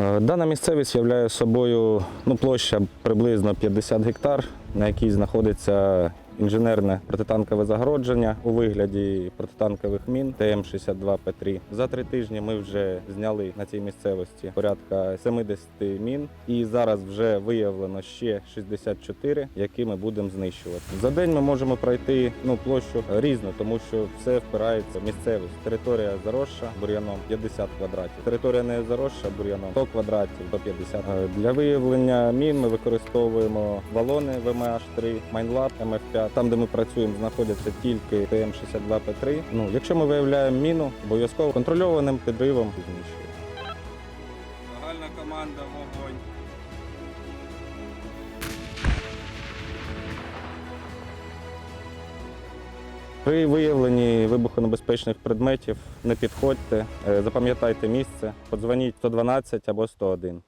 Uh, Дана місцевість являє собою ну, площа приблизно 50 гектар, на якій знаходиться інженерне протитанкове загородження у вигляді протитанкових мін ТМ-62П3. За три тижні ми вже зняли на цій місцевості порядка 70 мін, і зараз вже виявлено ще 64, які ми будемо знищувати. За день ми можемо пройти ну, площу різну, тому що все впирається в місцевість. Територія заросша бур'яном 50 квадратів. Територія не заросша бур'яном 100 квадратів, 150. Е, Для виявлення мін ми використовуємо валони ВМХ3, Майнлаб МФ5. Там, де ми працюємо, знаходяться тільки ТМ-62П3. Ну, якщо ми виявляємо міну, обов'язково контрольованим підривом знищуємо. Загальна команда вогонь. При виявленні вибухонебезпечних предметів не підходьте, е, запам'ятайте місце, подзвоніть 112 або 101.